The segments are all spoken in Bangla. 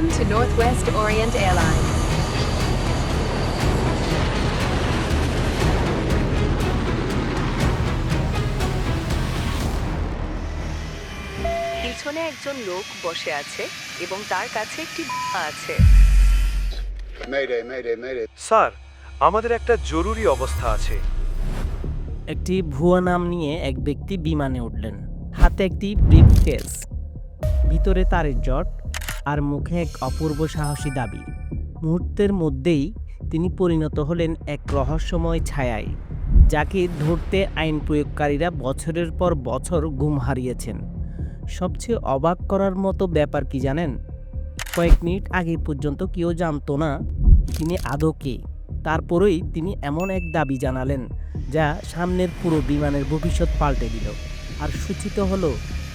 Welcome to Northwest Orient Airlines. পিছনে একজন লোক বসে আছে এবং তার কাছে একটি আছে। Mayday, mayday, mayday. স্যার আমাদের একটা জরুরি অবস্থা আছে। একটি ভুয়া নাম নিয়ে এক ব্যক্তি বিমানে উঠলেন। হাতে একটি ব্রিফকেস। ভিতরে তারের জট। আর মুখে এক অপূর্ব সাহসী দাবি। মুহূর্তের মধ্যেই তিনি পরিণত হলেন এক রহস্যময় ছায়ায়, যাকে ধরতে আইন প্রয়োগকারীরা বছরের পর বছর ঘুম হারিয়েছেন। সবচেয়ে অবাক করার মতো ব্যাপার কি জানেন? কয়েক মিনিট আগে পর্যন্ত কেউ জানতো না তিনি আদৌ কে। তারপরেই তিনি এমন এক দাবি জানালেন, যা সামনের পুরো বিমানের ভবিষ্যৎ পাল্টে দিল, আর সূচিত হলো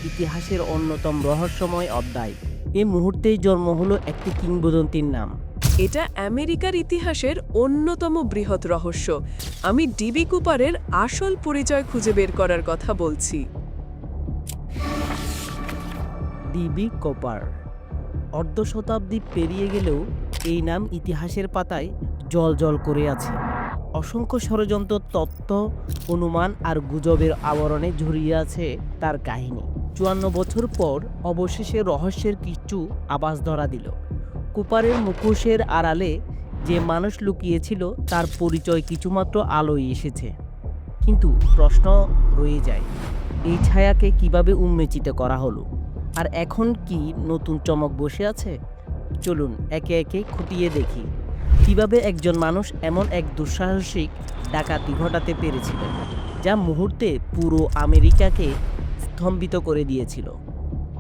ইতিহাসের অন্যতম রহস্যময় অধ্যায়। এই মুহূর্তেই জন্ম হলো একটি কিংবদন্তির নাম। এটা আমেরিকার ইতিহাসের অন্যতম বৃহৎ রহস্য। আমি ডিবি কুপারের আসল পরিচয় খুঁজে বের করার কথা বলছি। DB Cooper. অর্ধ শতাব্দী পেরিয়ে গেলেও এই নাম ইতিহাসের পাতায় জল জল করে আছে। অসংখ্য ষড়যন্ত্র তত্ত্ব অনুমান আর গুজবের আবরণে ঝরিয়ে আছে তার কাহিনী। চুয়ান্ন বছর পর অবশেষে রহস্যের কিছু আবাস ধরা দিল। কুপারের মুখোশের আড়ালে যে মানুষ লুকিয়েছিল, তার পরিচয় কিছুমাত্র আলোয় এসেছে। কিন্তু প্রশ্ন রয়ে যায়, এই ছায়াকে কীভাবে উন্মেচিত করা হলো? আর এখন কি নতুন চমক বসে আছে? চলুন একে একে খুঁটিয়ে দেখি, কীভাবে একজন মানুষ এমন এক দুঃসাহসিক ডাকাতি ঘটাতে পেরেছিলেন, যা মুহূর্তে পুরো আমেরিকাকে স্তম্ভিত করে দিয়েছিল।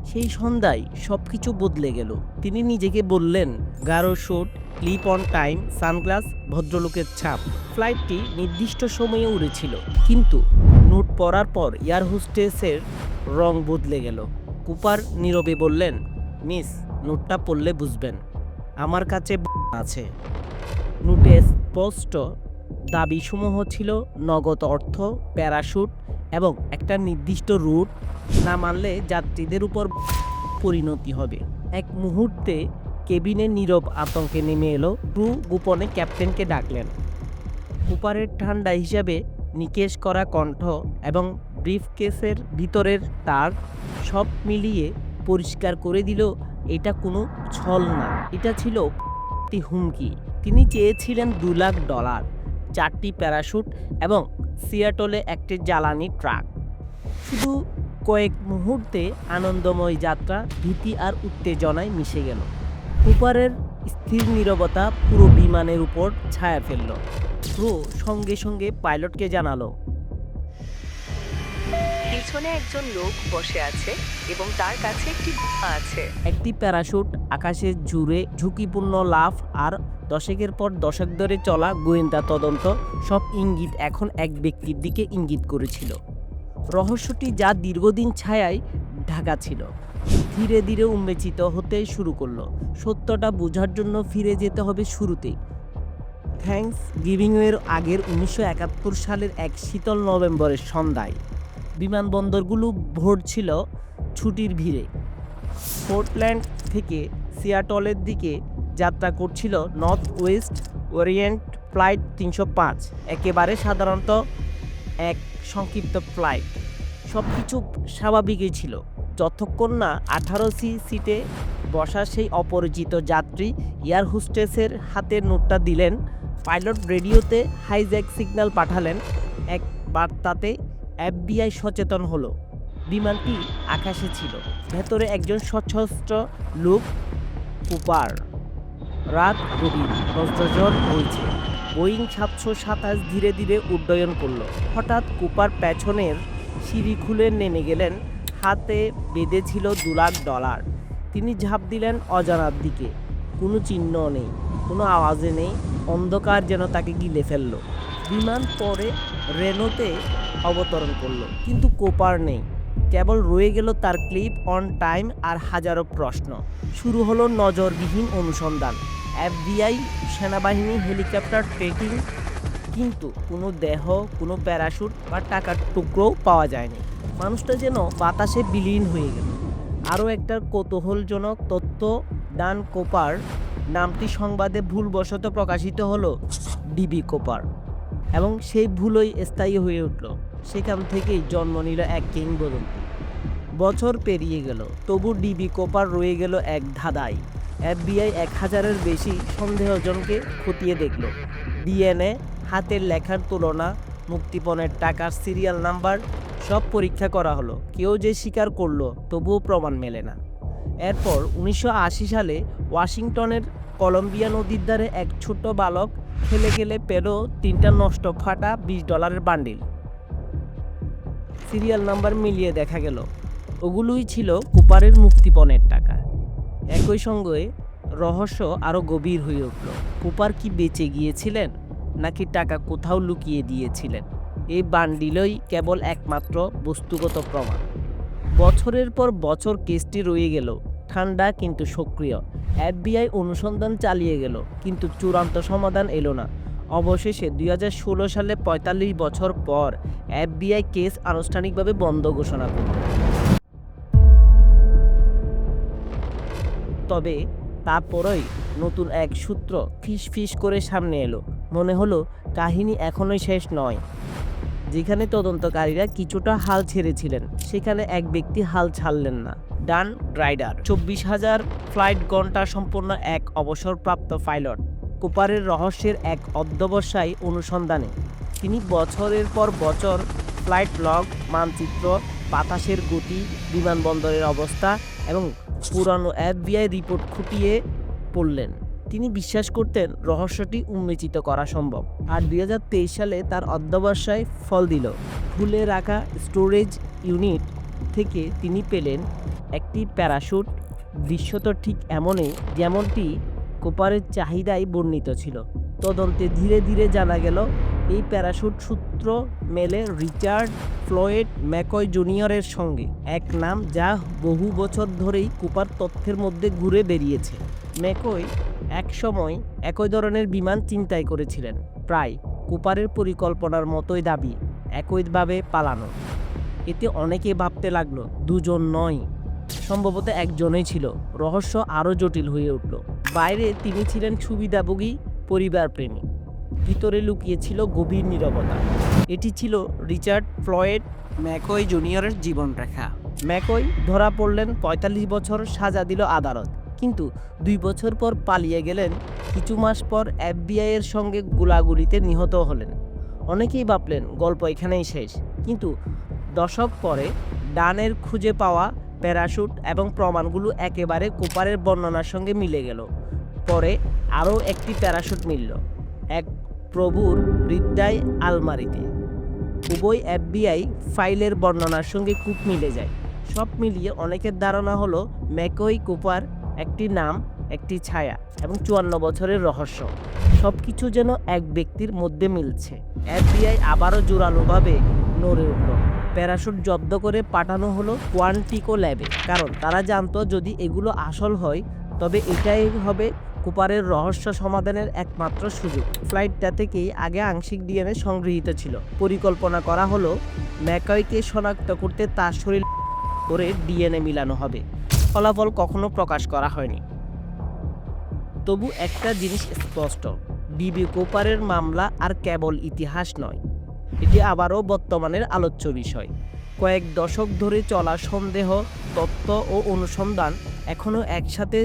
সেই সন্ধ্যায় সব কিছু বদলে গেল। তিনি নিজেকে বললেন গাঢ় suit clip on time, sunglass, ভদ্রলোকের ছাপ। ফ্লাইটটি নির্দিষ্ট সময়ে উড়েছিল, কিন্তু নোট পড়ার পর এয়ার হোস্টেসের রং বদলে গেল। কুপার নীরবে বললেন, মিস, নোটটা পড়লে বুঝবেন। আমার কাছে আছে। নোটে স্পষ্ট দাবিসমূহ ছিল নগদ অর্থ, প্যারাশুট এবং একটা নির্দিষ্ট রুট না মানলে যাত্রীদের উপর পরিণতি হবে। এক মুহূর্তে কেবিনে নীরব আতঙ্কে নেমে এলো। ক্রু গোপনে ক্যাপ্টেনকে ডাকলেন। কুপারের ঠান্ডা হিসাবে নিকেশ করা কণ্ঠ এবং ব্রিফকেসের ভিতরের তার সব মিলিয়ে পরিষ্কার করে দিল, এটা কোনো ছল না। এটা ছিল হুমকি। তিনি চেয়েছিলেন দু লাখ ডলার। চারটি প্যারাশুট এবং সিয়াটলে একটি জ্বালানি ট্রাক। শুধু কয়েক মুহূর্তে আনন্দময় যাত্রা, ভীতি আর উত্তেজনায় মিশে গেল। কুপারের স্থির নিরবতা পুরো বিমানের উপর ছায়া ফেলল। প্রো সঙ্গে সঙ্গে পাইলটকে জানালো পিছনে একজন লোক বসে আছে এবং তার কাছে একটি আছে। একটি প্যারাশুট, আকাশে জুড়ে ঝুঁকিপূর্ণ লাফ আর দশকের পর দশক ধরে চলা গোয়েন্দা তদন্ত সব ইঙ্গিত এখন এক ব্যক্তির দিকে ইঙ্গিত করেছিল। রহস্যটি যা দীর্ঘদিন ছায়ায় ঢাকা ছিল, ধীরে ধীরে উন্মেচিত হতে শুরু করল। সত্যটা বোঝার জন্য ফিরে যেতে হবে শুরুতেই। থ্যাঙ্কস গিভিংয়ের আগের উনিশশো একাত্তর সালের এক শীতল নভেম্বরের সন্ধ্যায়। বিমানবন্দরগুলো ভরছিল ছুটির ভিড়ে। পোর্টল্যান্ড থেকে সিয়াটলের দিকে যাত্রা করছিল নর্থ ওয়েস্ট ওরিয়েন্ট ফ্লাইট তিনশো পাঁচ। একেবারে সাধারণত এক সংক্ষিপ্ত ফ্লাইট। সব কিছু স্বাভাবিকই ছিল। যতক্ষণ না আঠারো সি সিটে বসা সেই অপরিচিত যাত্রী এয়ার হোস্টেসের হাতে নোটটা দিলেন, পাইলট রেডিওতে হাইজ্যাক সিগন্যাল পাঠালেন, এক বার্তাতে এফবিআই সচেতন হলো। বিমানটি আকাশে ছিল। ভেতরে একজন সশস্ত্র লোক, কুপার। রাত গভীর বজ্রঝড় হয়েছে। বোয়িং সাতশো সাতাশ ধীরে ধীরে উড্ডয়ন করল। হঠাৎ কুপার পেছনের সিঁড়ি খুলে নেমে গেলেন। হাতে বেঁধে ছিল দু লাখ ডলার। তিনি ঝাঁপ দিলেন অজানার দিকে। কোনো চিহ্ন নেই, কোনো আওয়াজে নেই। অন্ধকার যেন তাকে গিলে ফেলল। বিমান পরে রেনোতে অবতরণ করল। কিন্তু কোপার নেই। কেবল রয়ে গেল তার ক্লিপ অন টাইম আর হাজারো প্রশ্ন। শুরু হলো নজরবিহীন অনুসন্ধান। এফবিআই, সেনাবাহিনী, হেলিকপ্টার ট্রেকিং। কিন্তু কোনো দেহ, কোনো প্যারাশুট বা টাকার টুকরোও পাওয়া যায়নি। মানুষটা যেন বাতাসে বিলীন হয়ে গেল। আরও একটা কৌতূহলজনক তথ্য ডান কোপার নামটি সংবাদে ভুলবশত প্রকাশিত হলো ডিবি কোপার। এবং সেই ভুলই স্থায়ী হয়ে উঠল। সেখান থেকেই জন্ম নিল এক কিংবদন্তি। বছর পেরিয়ে গেল, তবু ডিবি কোপার রয়ে গেল এক ধাঁধাই। এফবিআই এক হাজারের বেশি সন্দেহজনকে খতিয়ে দেখল। ডিএনএ, হাতের লেখার তুলনা, মুক্তিপণের টাকার সিরিয়াল নাম্বার, সব পরীক্ষা করা হলো। কেউ যে স্বীকার করল, তবুও প্রমাণ মেলে না। এরপর উনিশশো আশি সালে ওয়াশিংটনের কলম্বিয়া নদীর ধারে এক ছোট্ট বালক খেলে খেলে পেল তিনটা নষ্ট ফাটা বিশ ডলারের বান্ডিল। সিরিয়াল নাম্বার মিলিয়ে দেখা গেল। ওগুলোই ছিল কুপারের মুক্তিপণের টাকা। একই সঙ্গে রহস্য আরও গভীর হয়ে উঠল। কুপার কি বেঁচে গিয়েছিলেন, নাকি টাকা কোথাও লুকিয়ে দিয়েছিলেন? এই বান্ডিলই কেবল একমাত্র বস্তুগত প্রমাণ। বছরের পর বছর কেসটি রয়ে গেল, ঠান্ডা কিন্তু সক্রিয়। এফবিআই অনুসন্ধান চালিয়ে গেল, কিন্তু চূড়ান্ত সমাধান এলো না। অবশেষে দুই হাজার ষোলো সালে পঁয়তাল্লিশ বছর পর এফবিআই কেস আনুষ্ঠানিকভাবে বন্ধ ঘোষণা করল। তবে তারপরই নতুন এক সূত্র ফিস ফিস করে সামনে এলো। মনে হলো কাহিনী এখনোই শেষ নয়। যেখানে তদন্তকারীরা কিছুটা হাল ছেড়েছিলেন, সেখানে এক ব্যক্তি হাল ছাড়লেন না। ডান রাইডার। চব্বিশ হাজার ফ্লাইট ঘণ্টা সম্পন্ন এক অবসরপ্রাপ্ত পাইলট। কুপারের রহস্যের এক অধ্যবসায় অনুসন্ধানে। তিনি বছরের পর বছর ফ্লাইট লগ, মানচিত্র, বাতাসের গতি, বিমানবন্দরের অবস্থা এবং পুরানো এফবিআই রিপোর্ট খুঁটিয়ে পড়লেন। তিনি বিশ্বাস করতেন রহস্যটি উন্মোচিত করা সম্ভব। আর দুই হাজার তেইশ সালে তার অধ্যবসায় ফল দিল। খুলে রাখা স্টোরেজ ইউনিট থেকে তিনি পেলেন একটি প্যারাশুট। দৃশ্যত ঠিক এমনই, যেমনটি কোপারের চাহিদায় বর্ণিত ছিল। তদন্তে ধীরে ধীরে জানা গেল, এই প্যারাশুট সূত্র মেলে রিচার্ড ফ্লয়েড ম্যাকয় জুনিয়রের সঙ্গে, এক নাম যা বহু বছর ধরেই কুপার তথ্যের মধ্যে ঘুরে বেরিয়েছে। ম্যাকয় এক সময় একই ধরনের বিমান চিন্তাই করেছিলেন, প্রায় কুপারের পরিকল্পনার মতোই দাবি, একইভাবে পালানো। এতে অনেকে ভাবতে লাগল, দুজন নয়, সম্ভবত একজনই ছিল। রহস্য আরও জটিল হয়ে উঠল। বাইরে তিনি ছিলেন সুবিধাভোগী পরিবার প্রেমী ভিতরে লুকিয়ে ছিল গভীর নীরবতা। এটি ছিল রিচার্ড ফ্লয়েড ম্যাকই জুনিয়রের জীবনরেখা। ম্যাকই ধরা পড়লেন পঁয়তাল্লিশ বছর সাজা দিল আদালত, কিন্তু দুই বছর পর পালিয়ে গেলেন। কিছু মাস পর এফবিআই এর সঙ্গে গোলাগুলিতে নিহত হলেন। অনেকেই ভাবলেন, গল্প এখানেই শেষ। কিন্তু দশক পরে ডানের খুঁজে পাওয়া প্যারাশুট এবং প্রমাণগুলো একেবারে কোপারের বর্ণনার সঙ্গে মিলে গেল। পরে আরও একটি প্যারাশুট মিলল, এক প্রভুর বৃদ্ধায় আলমারিতে। উভয় এফবিআই ফাইলের বর্ণনার সঙ্গে খুব মিলে যায়। সব মিলিয়ে অনেকের ধারণা হলো ম্যাকই কুপার একটি নাম, একটি ছায়া এবং চুয়ান্ন বছরের রহস্য। সব কিছু যেন এক ব্যক্তির মধ্যে মিলছে। এফবিআই আবারও জোরালোভাবে নড়ে উঠল। প্যারাশুট জব্দ করে পাঠানো হলো কোয়ান্টিকো ল্যাবে, কারণ তারা জানতো যদি এগুলো আসল হয়, তবে এটাই হবে কুপারের রহস্য সমাধানের একমাত্র সুযোগ। ফ্লাইটটা থেকেই আগে আংশিক ডিএনএ সংগৃহীত ছিল। পরিকল্পনা করা হলো ম্যাকয়কে শনাক্ত করতে তার শরীর করে ডিএনএ মিলানো হবে। ফলাফল কখনো প্রকাশ করা হয়নি। তবু একটা জিনিস স্পষ্ট, ডিবি কোপারের মামলা আর কেবল ইতিহাস নয়। এটি আবারও বর্তমানের আলোচ্য বিষয়। কয়েক দশক ধরে চলা সন্দেহ তত্ত্ব ও অনুসন্ধান এখনও একসাথে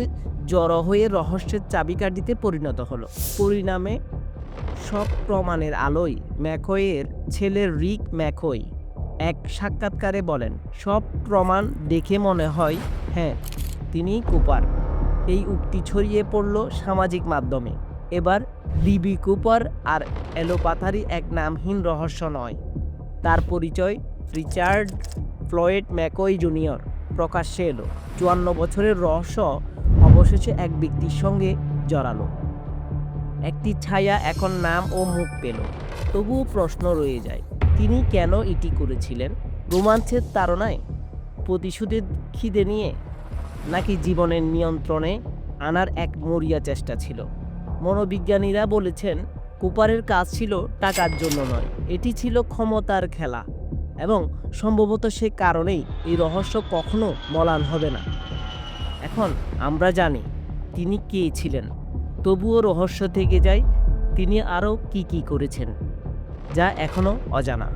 জড়ো হয়ে রহস্যের চাবিকাঠিতে পরিণত হলো। পরিণামে সব প্রমাণের আলোয় ম্যাকয়ের ছেলে রিক ম্যাকই এক সাক্ষাৎকারে বলেন, সব প্রমাণ দেখে মনে হয় হ্যাঁ তিনিই কুপার। এই উক্তি ছড়িয়ে পড়ল সামাজিক মাধ্যমে। এবার ডিবি কুপার আর এলোপাথারি এক নামহীন রহস্য নয়। তার পরিচয় রিচার্ড ফ্লয়েড ম্যাকই জুনিয়র। প্রকাশ্যে এলো। চুয়ান্ন বছরের রহস্য অবশেষে এক ব্যক্তির সঙ্গে জড়ালো। একটি ছায়া এখন নাম ও মুখ পেল। তবুও প্রশ্ন রয়ে যায়, তিনি কেন এটি করেছিলেন? রোমাঞ্চের তাড়নায়? প্রতিশোধের খিদে নিয়ে? নাকি জীবনের নিয়ন্ত্রণে আনার এক মরিয়া চেষ্টা ছিল? মনোবিজ্ঞানীরা বলেছেন, কুপারের কাজ ছিল টাকার জন্য নয়, এটি ছিল ক্ষমতার খেলা। এবং সম্ভবত সে কারণেই এই রহস্য কখনো মলান হবে না। এখন আমরা জানি তিনি কে ছিলেন। তবুও রহস্য থেকে যায় তিনি আরও কি কি করেছেন, যা এখনও অজানা।